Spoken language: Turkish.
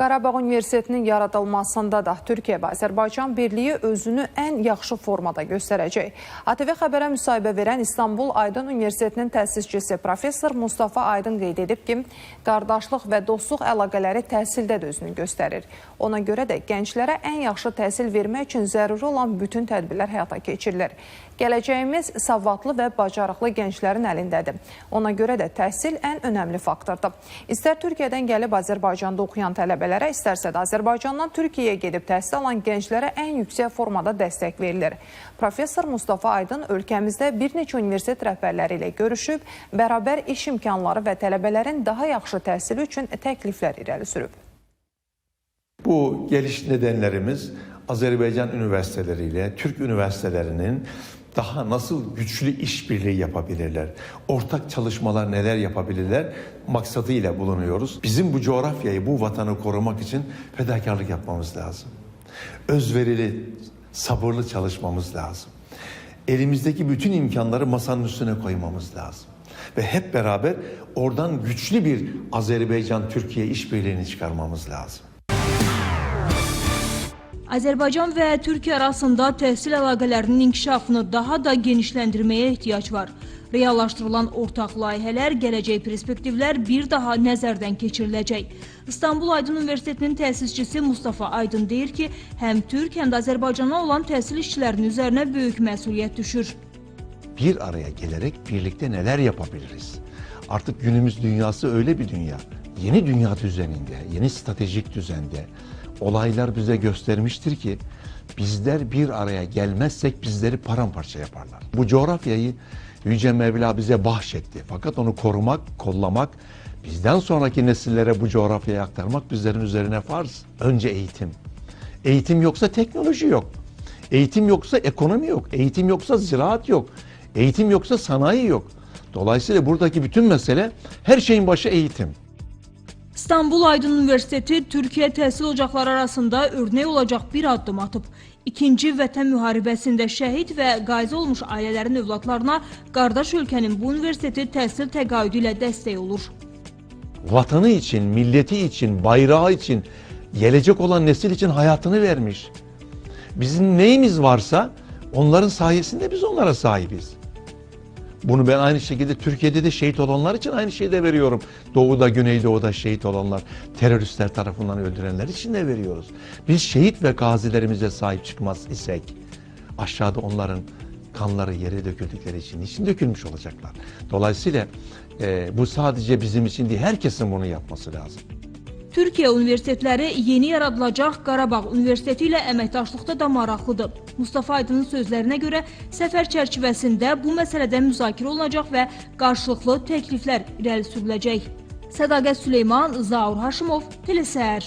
Qarabağ Universitetinin yaradılmasında da Türkiyə və Azərbaycan birliyi özünü ən yaxşı formada göstərəcək. ATV xəbərə müsahibə verən İstanbul Aydın Universitetinin təsisçisi professor Mustafa Aydın qeyd edib ki, qardaşlıq və dostluq əlaqələri təhsildə də özünü göstərir. Ona görə də gənclərə ən yaxşı təhsil vermək üçün zəruri olan bütün tədbirlər həyata keçirilir. Gələcəyimiz savadlı və bacarıqlı gənclərin əlindədir. Ona görə də təhsil ən önəmli faktordur. İstər Türkiyədən gəlib Azərbaycanda oxuyan tələbələrə, istərsə də Azərbaycandan Türkiyəyə gedib təhsil alan gənclərə ən yüksək formada dəstək verilir. Professor Mustafa Aydın ölkəmizdə bir neçə universitet rəhbərləri ilə görüşüb, bərabər iş imkanları və tələbələrin daha yaxşı təhsili üçün təkliflər irəli sürüb. Bu geliş nedenlerimiz Azerbaycan üniversiteleriyle Türk üniversitelerinin daha nasıl güçlü işbirliği yapabilirler, ortak çalışmalar neler yapabilirler maksadıyla bulunuyoruz. Bizim bu coğrafyayı, bu vatanı korumak için fedakarlık yapmamız lazım. Özverili, sabırlı çalışmamız lazım. Elimizdeki bütün imkanları masanın üstüne koymamız lazım. Ve hep beraber oradan güçlü bir Azerbaycan-Türkiye işbirliğini çıkarmamız lazım. Azərbaycan və Türkiyə arasında təhsil əlaqələrinin inkişafını daha da genişləndirməyə ehtiyac var. Reallaşdırılan ortaq layihələr, gələcək perspektivlər bir daha nəzərdən keçiriləcək. İstanbul Aydın Universitetinin təsisçisi Mustafa Aydın deyir ki, həm Türk, həm də Azərbaycana olan təhsil işçilərinin üzərinə böyük məsuliyyət düşür. bir araya gelerek birlikte neler yapabiliriz? Artık günümüz dünyası öyle bir dünya. Yeni dünya düzeninde, yeni stratejik düzende olaylar bize göstermiştir ki bizler bir araya gelmezsek bizleri paramparça yaparlar. Bu coğrafyayı Yüce Mevla bize bahşetti. Fakat onu korumak, kollamak, bizden sonraki nesillere bu coğrafyayı aktarmak bizlerin üzerine farz. Önce eğitim. Eğitim yoksa teknoloji yok. Eğitim yoksa ekonomi yok. Eğitim yoksa ziraat yok. Eğitim yoksa sanayi yok. Dolayısıyla buradaki bütün mesele her şeyin başı eğitim. İstanbul Aydın Universiteti Türkiyə təhsil ocaqları arasında örnək olacaq bir addım atıb. İkinci Vətən müharibəsində şəhid və qazi olmuş ailələrin övladlarına qardaş ölkənin bu universiteti təhsil təqaüdü ilə dəstək olur. Vatanı için, milleti için, bayrağı için, gelecek olan nesil için hayatını vermiş. Bizim neyimiz varsa onların sayesinde biz onlara sahibiz. Bunu ben aynı şekilde Türkiye'de de şehit olanlar için aynı şeyi de veriyorum. Doğuda, Güneydoğu'da şehit olanlar, teröristler tarafından öldürenler için de veriyoruz. Biz şehit ve gazilerimize sahip çıkmaz isek aşağıda onların kanları yere döküldükleri için için dökülmüş olacaklar. Dolayısıyla e, bu sadece bizim için değil, herkesin bunu yapması lazım. Türkiyə universitetləri yeni yaradılacaq Qarabağ Universiteti ilə əməkdaşlıqda da maraqlıdır. Mustafa Aydının sözlərinə görə səfər çərçivəsində bu məsələdə müzakirə olunacaq və qarşılıqlı təkliflər irəli sürüləcək. Sədaqət Süleyman, Zaur Haşimov, Telesər.